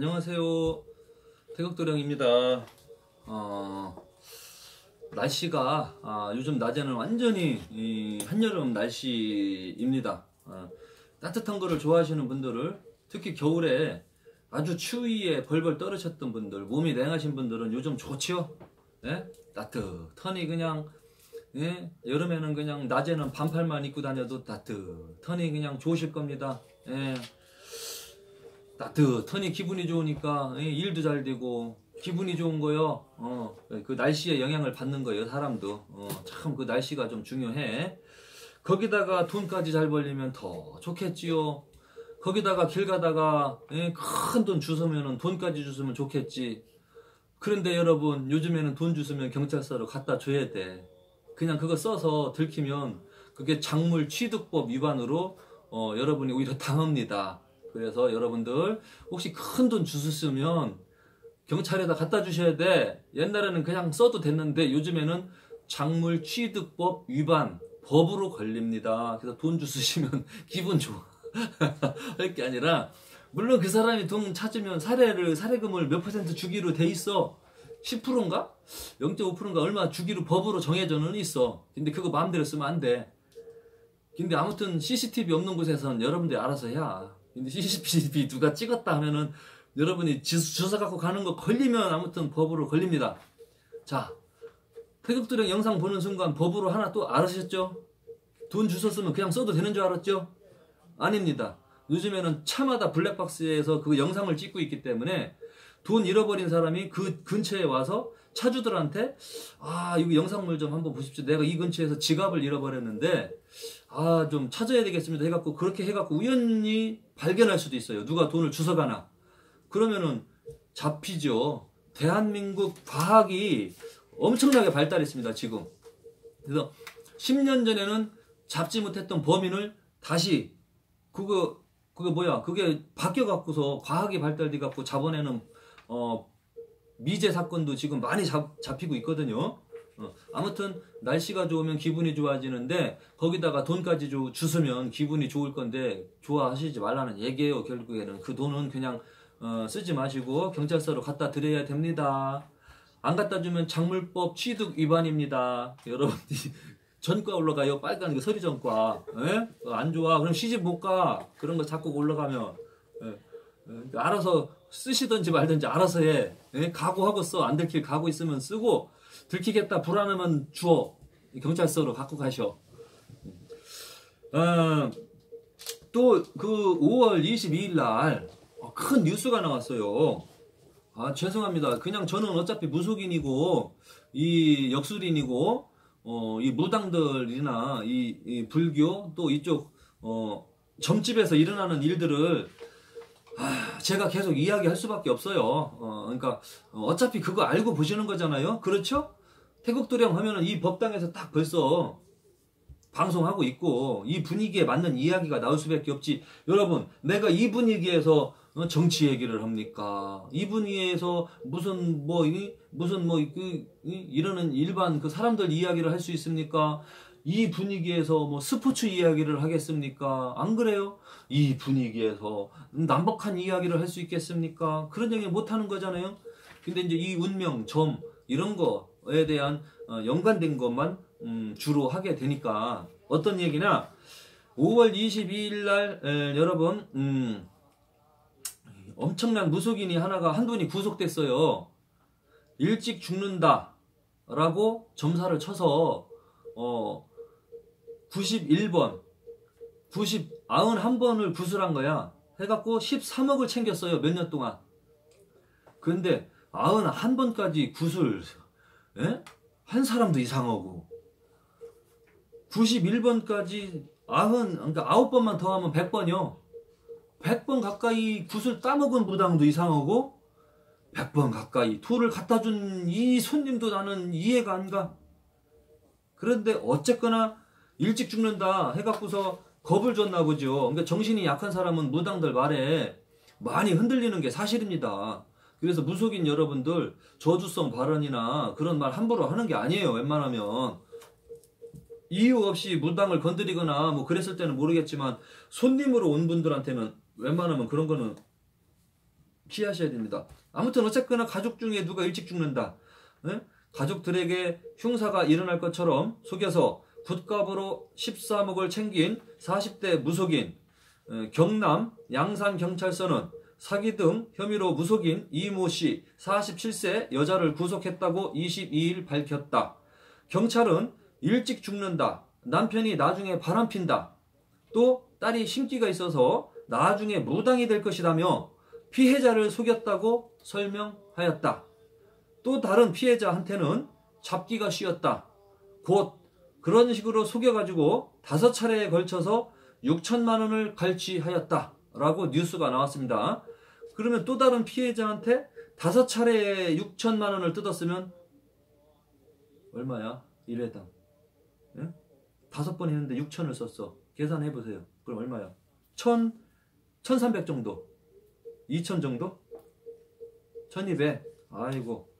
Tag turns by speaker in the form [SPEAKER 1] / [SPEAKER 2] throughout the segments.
[SPEAKER 1] 안녕하세요. 태극도령입니다. 어, 날씨가 아, 요즘 낮에는 완전히 이 한여름 날씨입니다. 어, 따뜻한 거를 좋아하시는 분들을 특히 겨울에 아주 추위에 벌벌 떨으셨던 분들, 몸이 냉하신 분들은 요즘 좋지요? 예? 따뜻하니 그냥 예? 여름에는 그냥 낮에는 반팔만 입고 다녀도 따뜻하니 그냥 좋으실 겁니다. 예. 따뜻하니 기분이 좋으니까 예, 일도 잘 되고 기분이 좋은 거요. 어, 그 날씨에 영향을 받는 거예요, 사람도. 어, 참 그 날씨가 좀 중요해. 거기다가 돈까지 잘 벌리면 더 좋겠지요. 거기다가 길 가다가 예, 큰돈 주스면 돈까지 주스면 좋겠지. 그런데 여러분 요즘에는 돈 주스면 경찰서로 갖다 줘야 돼. 그냥 그거 써서 들키면 그게 작물 취득법 위반으로 어, 여러분이 오히려 당합니다. 그래서 여러분들 혹시 큰 돈 주셨으면 경찰에다 갖다 주셔야 돼. 옛날에는 그냥 써도 됐는데 요즘에는 작물 취득법 위반 법으로 걸립니다. 그래서 돈 주시면 기분 좋아. 할 게 아니라 물론 그 사람이 돈 찾으면 사례를 사례금을 몇 퍼센트 주기로 돼 있어. 10%인가? 0.5%인가 얼마 주기로 법으로 정해져는 있어. 근데 그거 마음대로 쓰면 안 돼. 근데 아무튼 CCTV 없는 곳에선 여러분들이 알아서 해야. 근데 CCTV 누가 찍었다 하면은 여러분이 주사 갖고 가는 거 걸리면 아무튼 법으로 걸립니다. 자, 태극도령 영상 보는 순간 법으로 하나 또 알으셨죠? 돈 주셨으면 그냥 써도 되는 줄 알았죠? 아닙니다. 요즘에는 차마다 블랙박스에서 그 영상을 찍고 있기 때문에 돈 잃어버린 사람이 그 근처에 와서 차주들한테 아 이거 영상물 좀 한번 보십시오. 내가 이 근처에서 지갑을 잃어버렸는데 아 좀 찾아야 되겠습니다. 해갖고 그렇게 해갖고 우연히 발견할 수도 있어요. 누가 돈을 주워가나. 그러면은 잡히죠. 대한민국 과학이 엄청나게 발달했습니다. 지금. 그래서 10년 전에는 잡지 못했던 범인을 다시 그거 그게 뭐야? 그게 바뀌어 갖고서 과학이 발달돼 갖고 잡아내는 어 미제 사건도 지금 많이 잡, 잡히고 있거든요. 어, 아무튼 날씨가 좋으면 기분이 좋아지는데 거기다가 돈까지 주, 주으면 기분이 좋을 건데 좋아하시지 말라는 얘기예요. 결국에는 그 돈은 그냥 어, 쓰지 마시고 경찰서로 갖다 드려야 됩니다. 안 갖다 주면 작물법 취득 위반입니다. 여러분들이 전과 올라가요. 빨간 그 서리 전과. 예? 안 좋아. 그럼 시집 못 가. 그런 거 자꾸 올라가면. 예? 예? 알아서 쓰시든지 말든지 알아서 해. 예? 각오하고 써. 안 들킬 각오 있으면 쓰고 들키겠다 불안하면 주어. 경찰서로 갖고 가셔. 어, 또그 5월 22일 날 큰 뉴스가 나왔어요. 아 죄송합니다. 그냥 저는 어차피 무속인이고 이 역술인이고 어, 이 무당들이나 이, 이 불교 또 이쪽 어, 점집에서 일어나는 일들을 아, 제가 계속 이야기할 수밖에 없어요. 어, 그러니까 어차피 그거 알고 보시는 거잖아요. 그렇죠? 태국도령 하면은 이 법당에서 딱 벌써 방송하고 있고 이 분위기에 맞는 이야기가 나올 수밖에 없지. 여러분, 내가 이 분위기에서 어, 정치 얘기를 합니까? 이 분위기에서 무슨 뭐 무슨 뭐 그 이러는 일반 그 사람들 이야기를 할 수 있습니까? 이 분위기에서 뭐 스포츠 이야기를 하겠습니까? 안 그래요? 이 분위기에서 남북한 이야기를 할 수 있겠습니까? 그런 얘기 못 하는 거잖아요. 근데 이제 이 운명, 점 이런 거에 대한 어, 연관된 것만 음, 주로 하게 되니까 어떤 얘기나 5월 22일 날 에, 여러분 음, 엄청난 무속인이 하나가 한 분이 구속됐어요. 일찍 죽는다 라고 점사를 쳐서 어 91번 90 91번을 구술한 거야. 해갖고 13억을 챙겼어요. 몇 년 동안. 근데 91번까지 구술 에? 예? 한 사람도 이상하고 91번까지 90 그러니까 9번만 더 하면 100번이요. 100번 가까이 굿을 따먹은 무당도 이상하고 100번 가까이 토를 갖다 준 이 손님도 나는 이해가 안 가. 그런데 어쨌거나 일찍 죽는다 해갖고서 겁을 줬나 보죠. 그러니까 정신이 약한 사람은 무당들 말에 많이 흔들리는 게 사실입니다. 그래서 무속인 여러분들 저주성 발언이나 그런 말 함부로 하는 게 아니에요. 웬만하면 이유 없이 무당을 건드리거나 뭐 그랬을 때는 모르겠지만 손님으로 온 분들한테는 웬만하면 그런 거는 피하셔야 됩니다. 아무튼 어쨌거나 가족 중에 누가 일찍 죽는다. 예? 가족들에게 흉사가 일어날 것처럼 속여서 굿값으로 13억을 챙긴 40대 무속인 어, 경남 양산경찰서는 사기 등 혐의로 무속인 이모 씨 47세 여자를 구속했다고 22일 밝혔다. 경찰은 일찍 죽는다. 남편이 나중에 바람핀다. 또 딸이 신기가 있어서 나중에 무당이 될 것이라며 피해자를 속였다고 설명하였다. 또 다른 피해자한테는 잡기가 쉬었다. 곧 그런 식으로 속여가지고 다섯 차례에 걸쳐서 6천만 원을 갈취하였다. 라고 뉴스가 나왔습니다. 그러면 또 다른 피해자한테 다섯 차례에 6천만 원을 뜯었으면 얼마야? 1회당. 예? 다섯 번 했는데 6천을 썼어. 계산해 보세요. 그럼 얼마야? 1 1300 정도. 2000 정도? 1200. 아이고.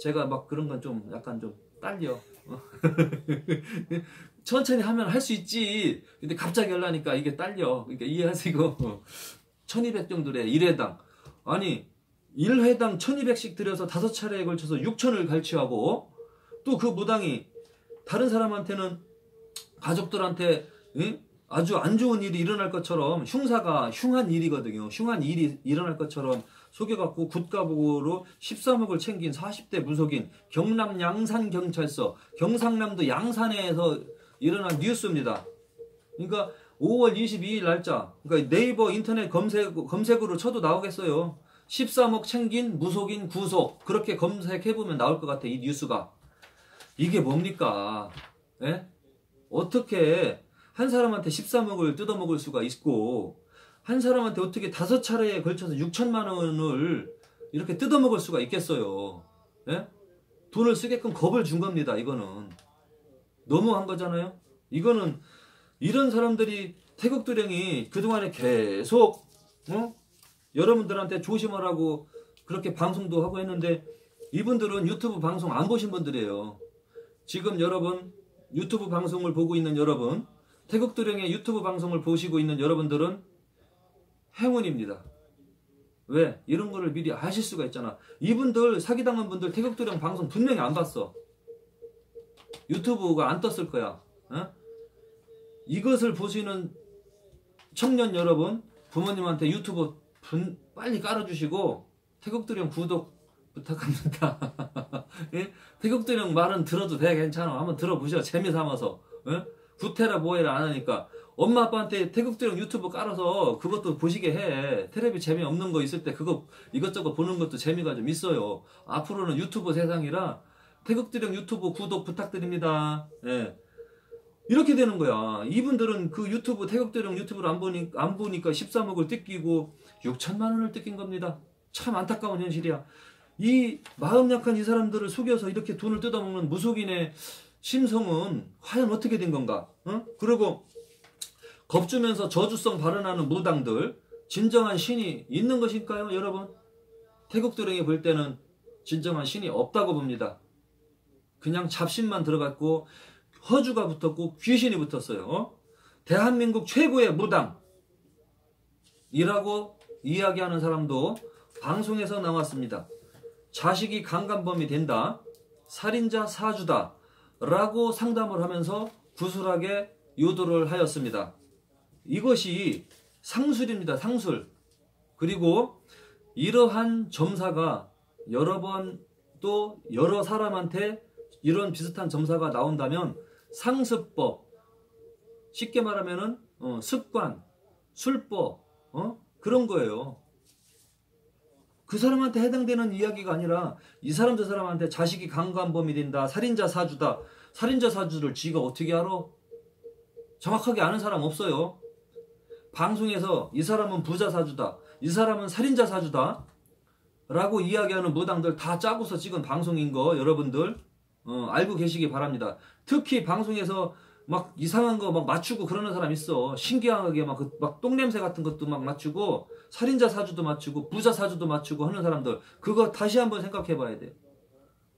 [SPEAKER 1] 제가 막 그런 건 좀 약간 좀 딸려. 어? 천천히 하면 할 수 있지. 근데 갑자기 하려니까 이게 딸려. 그러니까 이해하시고. 1200 정도래. 1회당. 아니, 1회당 1200씩 들여서 다섯 차례에 걸쳐서 6천을 갈취하고 또 그 무당이 다른 사람한테는 가족들한테 응? 아주 안 좋은 일이 일어날 것처럼 흉사가 흉한 일이거든요. 흉한 일이 일어날 것처럼 속여갖고 굿가복으로 13억을 챙긴 40대 무속인 경남 양산 경찰서 경상남도 양산에서 일어난 뉴스입니다. 그러니까 5월 22일 날짜 그러니까 네이버 인터넷 검색, 검색으로 쳐도 나오겠어요. 13억 챙긴 무속인 구속 그렇게 검색해보면 나올 것 같아 이 뉴스가 이게 뭡니까 예? 어떻게 한 사람한테 13억을 뜯어먹을 수가 있고 한 사람한테 어떻게 다섯 차례에 걸쳐서 6천만 원을 이렇게 뜯어먹을 수가 있겠어요. 예? 돈을 쓰게끔 겁을 준 겁니다. 이거는 너무한 거잖아요. 이거는 이런 사람들이 태국도령이 그동안에 계속 어? 여러분들한테 조심하라고 그렇게 방송도 하고 했는데 이분들은 유튜브 방송 안 보신 분들이에요. 지금 여러분 유튜브 방송을 보고 있는 여러분 태국도령의 유튜브 방송을 보시고 있는 여러분들은 행운입니다. 왜? 이런 거를 미리 아실 수가 있잖아. 이분들 사기당한 분들 태극도령 방송 분명히 안 봤어. 유튜브가 안 떴을 거야. 어? 이것을 보시는 청년 여러분, 부모님한테 유튜브 분, 빨리 깔아주시고 태극도령 구독 부탁합니다. 예? 태극도령 말은 들어도 돼 괜찮아. 한번 들어보셔 재미 삼아서. 예? 구태라 뭐해라 안 하니까 엄마 아빠한테 태극도령 유튜브 깔아서 그것도 보시게 해. 테레비 재미없는 거 있을 때 그거 이것저것 보는 것도 재미가 좀 있어요. 앞으로는 유튜브 세상이라 태극도령 유튜브 구독 부탁드립니다. 예. 이렇게 되는 거야. 이분들은 그 유튜브 태극도령 유튜브를 안 보니 안 보니까 13억을 뜯기고 6천만 원을 뜯긴 겁니다. 참 안타까운 현실이야. 이 마음 약한 이 사람들을 속여서 이렇게 돈을 뜯어먹는 무속인의 심성은 과연 어떻게 된 건가? 어? 그리고 겁주면서 저주성 발언하는 무당들 진정한 신이 있는 것일까요, 여러분? 태국도령이 볼 때는 진정한 신이 없다고 봅니다. 그냥 잡신만 들어갔고 허주가 붙었고 귀신이 붙었어요. 어? 대한민국 최고의 무당 이라고 이야기하는 사람도 방송에서 나왔습니다. 자식이 강간범이 된다. 살인자 사주다. 라고 상담을 하면서 구술하게 유도를 하였습니다. 이것이 상술입니다. 상술. 그리고 이러한 점사가 여러 번 또 여러 사람한테 이런 비슷한 점사가 나온다면 상습법 쉽게 말하면은 어, 습관, 술법 어? 그런 거예요. 그 사람한테 해당되는 이야기가 아니라 이 사람 저 사람한테 자식이 강간범이 된다, 살인자 사주다. 살인자 사주를 지가 어떻게 알아? 정확하게 아는 사람 없어요. 방송에서 이 사람은 부자 사주다. 이 사람은 살인자 사주다. 라고 이야기하는 무당들 다 짜고서 찍은 방송인 거 여러분들 어, 알고 계시기 바랍니다. 특히 방송에서 막 이상한 거 막 맞추고 그러는 사람 있어. 신기하게 막, 그, 막 똥냄새 같은 것도 막 맞추고, 살인자 사주도 맞추고, 부자 사주도 맞추고 하는 사람들. 그거 다시 한번 생각해 봐야 돼요.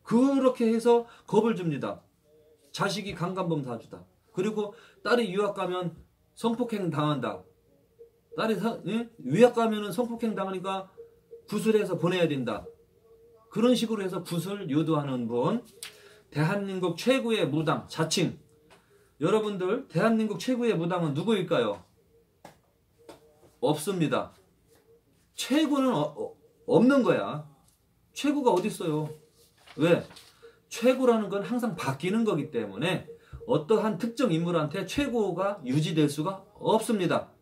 [SPEAKER 1] 그렇게 해서 겁을 줍니다. 자식이 강간범 사주다. 그리고 딸이 유학 가면 성폭행 당한다. 딸이 사, 예? 유학 가면은 성폭행 당하니까 구슬해서 보내야 된다. 그런 식으로 해서 구슬 유도하는 분. 대한민국 최고의 무당 자칭. 여러분들 대한민국 최고의 무당은 누구일까요? 없습니다. 최고는 어, 어, 없는 거야. 최고가 어디 있어요? 왜? 최고라는 건 항상 바뀌는 거기 때문에 어떠한 특정 인물한테 최고가 유지될 수가 없습니다.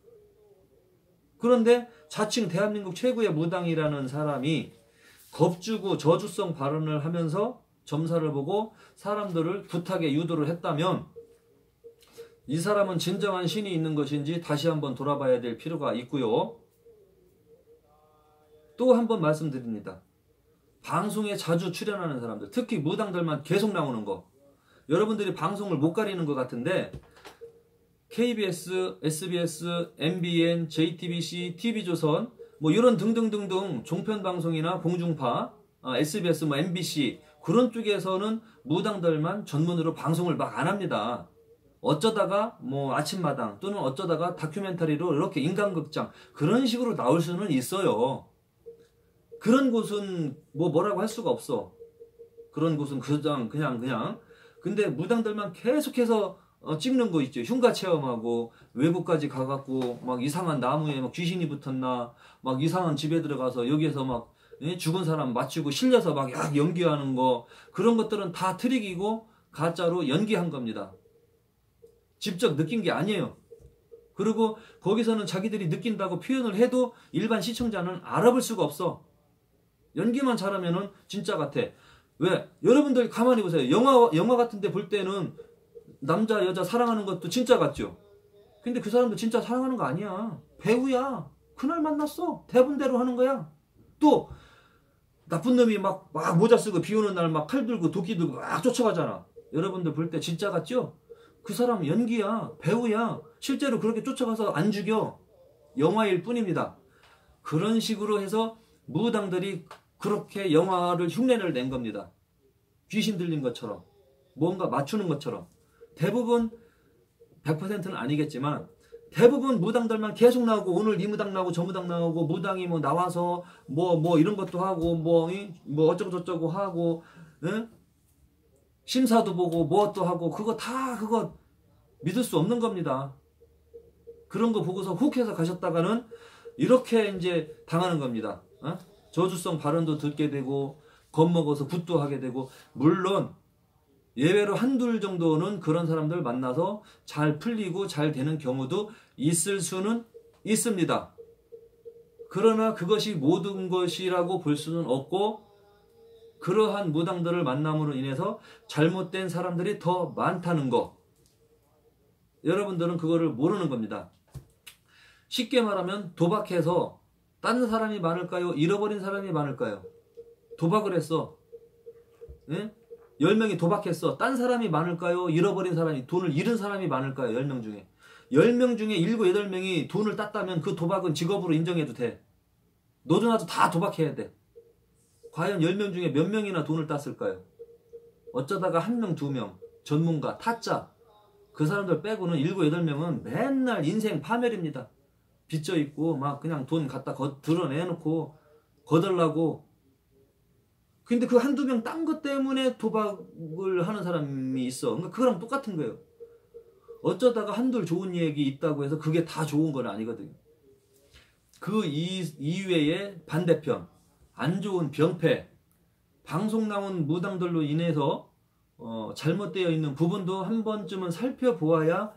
[SPEAKER 1] 그런데 자칭 대한민국 최고의 무당이라는 사람이 겁주고 저주성 발언을 하면서 점사를 보고 사람들을 부탁에 유도를 했다면 이 사람은 진정한 신이 있는 것인지 다시 한번 돌아봐야 될 필요가 있고요. 또 한 번 말씀드립니다. 방송에 자주 출연하는 사람들, 특히 무당들만 계속 나오는 거. 여러분들이 방송을 못 가리는 것 같은데 KBS, SBS, MBN, JTBC, TV조선 뭐 이런 등등등등 종편 방송이나 공중파, SBS, 아, 뭐 MBC 그런 쪽에서는 무당들만 전문으로 방송을 막 안 합니다. 어쩌다가 뭐 아침마당 또는 어쩌다가 다큐멘터리로 이렇게 인간극장 그런 식으로 나올 수는 있어요. 그런 곳은 뭐 뭐라고 할 수가 없어. 그런 곳은 그냥 그냥 그냥. 근데 무당들만 계속해서 어, 찍는 거 있죠. 흉가 체험하고 외국까지 가갖고 막 이상한 나무에 막 귀신이 붙었나 막 이상한 집에 들어가서 여기에서 막 예? 죽은 사람 맞추고 실려서 막 연기하는 거 그런 것들은 다 트릭이고 가짜로 연기한 겁니다. 직접 느낀 게 아니에요. 그리고 거기서는 자기들이 느낀다고 표현을 해도 일반 시청자는 알아볼 수가 없어. 연기만 잘하면은 진짜 같아. 왜? 여러분들 가만히 보세요. 영화, 영화 같은 데 볼 때는 남자, 여자 사랑하는 것도 진짜 같죠? 근데 그 사람도 진짜 사랑하는 거 아니야. 배우야. 그날 만났어. 대본대로 하는 거야. 또, 나쁜 놈이 막, 막 모자 쓰고 비 오는 날 막 칼 들고 도끼 들고 막 쫓아가잖아. 여러분들 볼 때 진짜 같죠? 그 사람 연기야, 배우야. 실제로 그렇게 쫓아가서 안 죽여. 영화일 뿐입니다. 그런 식으로 해서 무당들이 그렇게 영화를 흉내를 낸 겁니다. 귀신 들린 것처럼. 뭔가 맞추는 것처럼. 대부분 100%는 아니겠지만 대부분 무당들만 계속 나오고 오늘 이 무당 나오고 저 무당 나오고 무당이 뭐 나와서 뭐뭐 뭐 이런 것도 하고 뭐뭐 뭐 어쩌고 저쩌고 하고 응? 심사도 보고 무엇도 하고 그거 다 그거 믿을 수 없는 겁니다. 그런 거 보고서 훅 해서 가셨다가는 이렇게 이제 당하는 겁니다. 어? 저주성 발언도 듣게 되고 겁먹어서 굿도 하게 되고 물론 예외로 한둘 정도는 그런 사람들 만나서 잘 풀리고 잘 되는 경우도 있을 수는 있습니다. 그러나 그것이 모든 것이라고 볼 수는 없고 그러한 무당들을 만남으로 인해서 잘못된 사람들이 더 많다는 거. 여러분들은 그거를 모르는 겁니다. 쉽게 말하면 도박해서 딴 사람이 많을까요? 잃어버린 사람이 많을까요? 도박을 했어. 예? 10명이 도박했어. 딴 사람이 많을까요? 잃어버린 사람이, 돈을 잃은 사람이 많을까요? 10명 중에. 10명 중에 7, 8명이 돈을 땄다면 그 도박은 직업으로 인정해도 돼. 너도 나도 다 도박해야 돼. 과연 10명 중에 몇 명이나 돈을 땄을까요? 어쩌다가 한 명, 두 명, 전문가, 타짜, 그 사람들 빼고는 7, 8명은 맨날 인생 파멸입니다. 빚져 있고, 막 그냥 돈 갖다 거, 드러내놓고, 거들라고. 근데 그 한두 명 딴 것 때문에 도박을 하는 사람이 있어. 그러니까 그거랑 똑같은 거예요. 어쩌다가 한둘 좋은 얘기 있다고 해서 그게 다 좋은 건 아니거든요. 그 이외에 반대편. 안 좋은 병폐, 방송 나온 무당들로 인해서 어, 잘못되어 있는 부분도 한 번쯤은 살펴보아야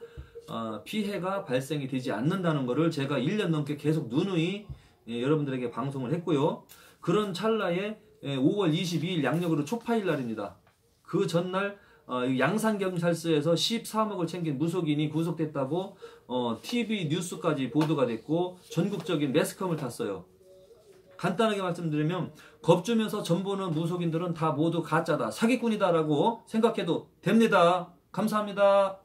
[SPEAKER 1] 어, 피해가 발생이 되지 않는다는 것을 제가 1년 넘게 계속 누누이 예, 여러분들에게 방송을 했고요. 그런 찰나에 예, 5월 22일 양력으로 초파일 날입니다. 그 전날 어, 양산경찰서에서 13억을 챙긴 무속인이 구속됐다고 어, TV 뉴스까지 보도가 됐고 전국적인 매스컴을 탔어요. 간단하게 말씀드리면 겁주면서 전보는 무속인들은 다 모두 가짜다 사기꾼이다라고 생각해도 됩니다. 감사합니다.